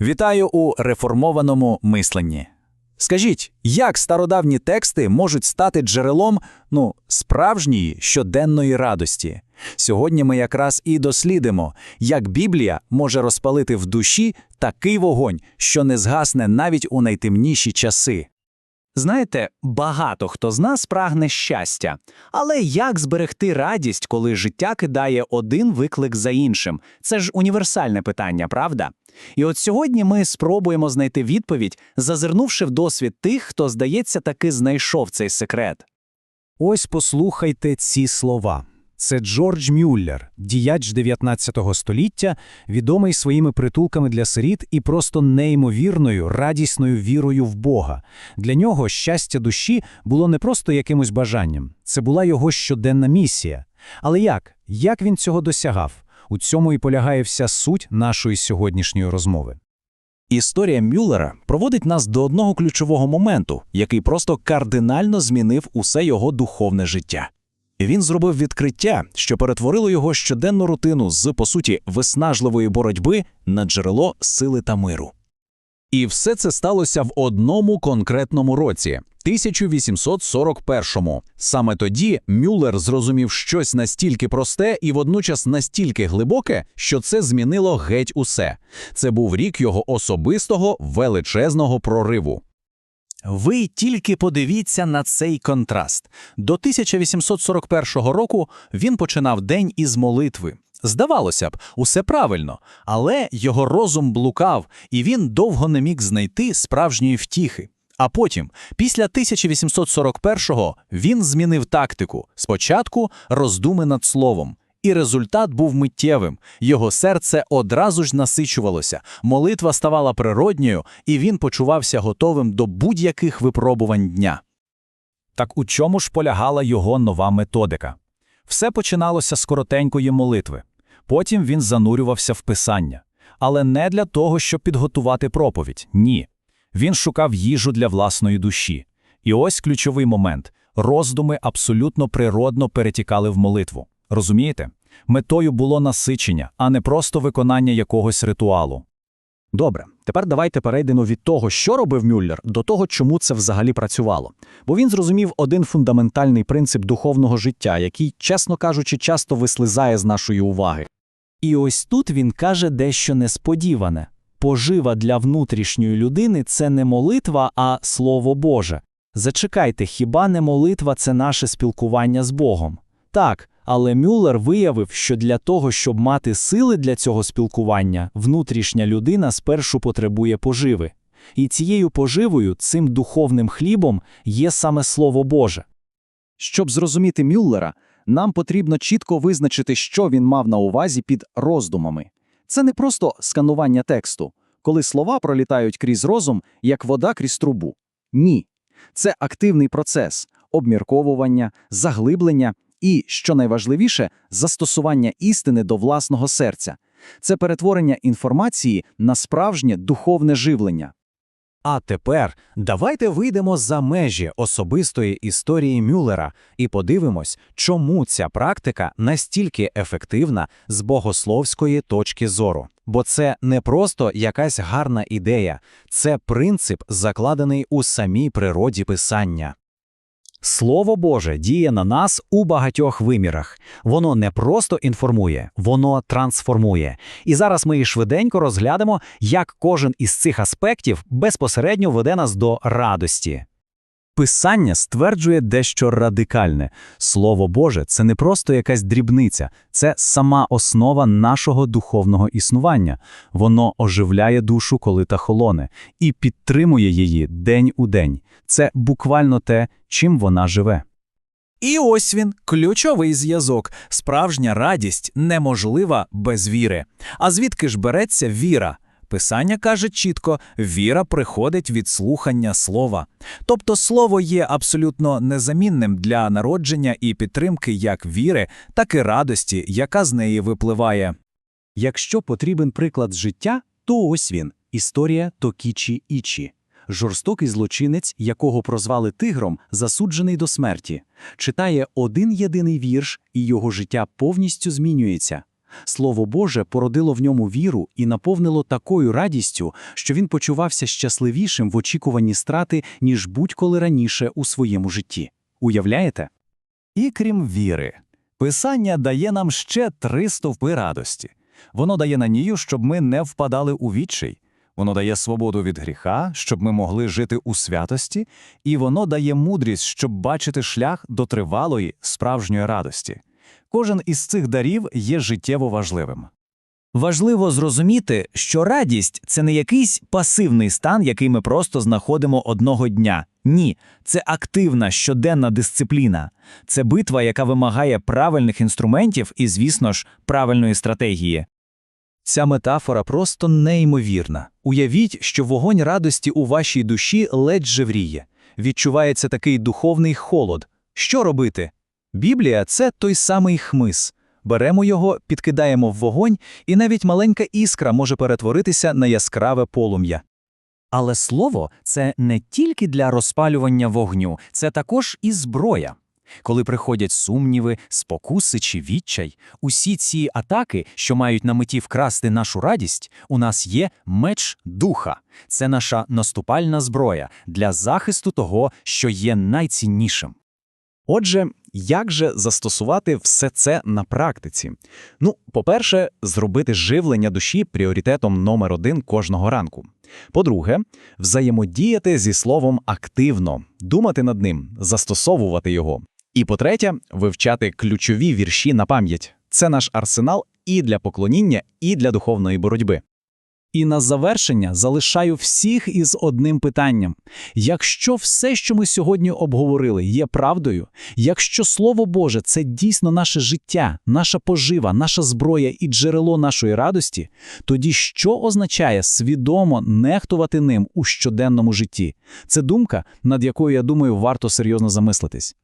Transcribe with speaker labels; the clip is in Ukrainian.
Speaker 1: Вітаю у реформованому мисленні. Скажіть, як стародавні тексти можуть стати джерелом ну, справжньої щоденної радості? Сьогодні ми якраз і дослідимо, як Біблія може розпалити в душі такий вогонь, що не згасне навіть у найтемніші часи.
Speaker 2: Знаєте, багато хто з нас прагне щастя. Але як зберегти радість, коли життя кидає один виклик за іншим? Це ж універсальне питання, правда? І от сьогодні ми спробуємо знайти відповідь, зазирнувши в досвід тих, хто, здається, таки знайшов цей секрет.
Speaker 3: Ось послухайте ці слова. Це Джордж Мюллер, діяч 19 століття, відомий своїми притулками для сиріт і просто неймовірною, радісною вірою в Бога. Для нього щастя душі було не просто якимось бажанням, це була його щоденна місія. Але як? Як він цього досягав? У цьому і полягає вся суть нашої сьогоднішньої розмови.
Speaker 4: Історія Мюллера проводить нас до одного ключового моменту, який просто кардинально змінив усе його духовне життя. Він зробив відкриття, що перетворило його щоденну рутину з, по суті, виснажливої боротьби на джерело сили та миру. І все це сталося в одному конкретному році 1841-му. Саме тоді Мюллер зрозумів щось настільки просте і водночас настільки глибоке, що це змінило геть усе. Це був рік його особистого величезного прориву.
Speaker 2: Ви тільки подивіться на цей контраст. До 1841 року він починав день із молитви. Здавалося б, усе правильно, але його розум блукав, і він довго не міг знайти справжньої втіхи. А потім, після 1841-го, він змінив тактику. Спочатку роздуми над словом. І результат був миттєвим. Його серце одразу ж насичувалося, молитва ставала природньою, і він почувався готовим до будь-яких випробувань дня.
Speaker 3: Так у чому ж полягала його нова методика? Все починалося з коротенької молитви. Потім він занурювався в писання. Але не для того, щоб підготувати проповідь. Ні. Він шукав їжу для власної душі. І ось ключовий момент роздуми абсолютно природно перетікали в молитву. Розумієте? Метою було насичення, а не просто виконання якогось ритуалу.
Speaker 5: Добре, тепер давайте перейдемо від того, що робив Мюллер, до того, чому це взагалі працювало. Бо він зрозумів один фундаментальний принцип духовного життя, який, чесно кажучи, часто вислизає з нашої уваги.
Speaker 2: І ось тут він каже дещо несподіване. Пожива для внутрішньої людини це не молитва, а Слово Боже. Зачекайте, хіба не молитва це наше спілкування з Богом? Так, але Мюллер виявив, що для того, щоб мати сили для цього спілкування, внутрішня людина спершу потребує поживи. І цією поживою, цим духовним хлібом, є саме Слово Боже.
Speaker 5: Щоб зрозуміти Мюллера, нам потрібно чітко визначити, що він мав на увазі під роздумами. Це не просто сканування тексту, коли слова пролітають крізь розум, як вода крізь трубу. Ні. Це активний процес обмірковування, заглиблення і, що найважливіше, застосування істини до власного серця. Це перетворення інформації на справжнє духовне живлення.
Speaker 3: А тепер давайте вийдемо за межі особистої історії Мюллера і подивимось, чому ця практика настільки ефективна з богословської точки зору. Бо це не просто якась гарна ідея, це принцип, закладений у самій природі писання. Слово Боже діє на нас у багатьох вимірах. Воно не просто інформує, воно трансформує. І зараз ми швиденько розглянемо, як кожен із цих аспектів безпосередньо веде нас до радості. Писання стверджує дещо радикальне. Слово Боже це не просто якась дрібниця, це сама основа нашого духовного існування. Воно оживляє душу, коли та холоне, і підтримує її день у день. Це буквально те, чим вона живе.
Speaker 1: І ось він, ключовий зв'язок. Справжня радість неможлива без віри. А звідки ж береться віра? Писання каже чітко, віра приходить від слухання слова. Тобто слово є абсолютно незамінним для народження і підтримки як віри, так і радості, яка з неї випливає.
Speaker 5: Якщо потрібен приклад життя, то ось він історія Токічі Ічі. Жорстокий злочинець, якого прозвали тигром, засуджений до смерті, читає один єдиний вірш, і його життя повністю змінюється.
Speaker 3: Слово Боже породило в ньому віру і наповнило такою радістю, що він почувався щасливішим в очікуванні страти, ніж будь-коли раніше у своєму житті. Уявляєте?
Speaker 2: І крім віри, Писання дає нам ще три стовпи радості. Воно дає надію, щоб ми не впадали у відчай. Воно дає свободу від гріха, щоб ми могли жити у святості, і воно дає мудрість, щоб бачити шлях до тривалої, справжньої радості. Кожен із цих дарів є життєво важливим.
Speaker 1: Важливо зрозуміти, що радість це не якийсь пасивний стан, який ми просто знаходимо одного дня. Ні, це активна щоденна дисципліна. Це битва, яка вимагає правильних інструментів і, звісно ж, правильної стратегії. Ця метафора просто неймовірна. Уявіть, що вогонь радості у вашій душі ледь жевріє. Відчувається такий духовний холод. Що робити? Біблія це той самий хмиз. Беремо його, підкидаємо в вогонь, і навіть маленька іскра може перетворитися на яскраве полум'я.
Speaker 3: Але слово це не тільки для розпалювання вогню, це також і зброя. Коли приходять сумніви, спокуси чи відчай, усі ці атаки, що мають на меті вкрасти нашу радість, у нас є меч духа. Це наша наступальна зброя для захисту того, що є найціннішим.
Speaker 4: Отже, як же застосувати все це на практиці? Ну, по-перше, зробити живлення душі пріоритетом номер один кожного ранку. По-друге, взаємодіяти зі словом активно, думати над ним, застосовувати його. І по-третє, вивчати ключові вірші на пам'ять. Це наш арсенал і для поклоніння, і для духовної боротьби.
Speaker 5: І на завершення залишаю всіх із одним питанням: якщо все, що ми сьогодні обговорили, є правдою, якщо Слово Боже це дійсно наше життя, наша пожива, наша зброя і джерело нашої радості, тоді що означає свідомо нехтувати ним у щоденному житті? Це думка, над якою, я думаю, варто серйозно замислитись.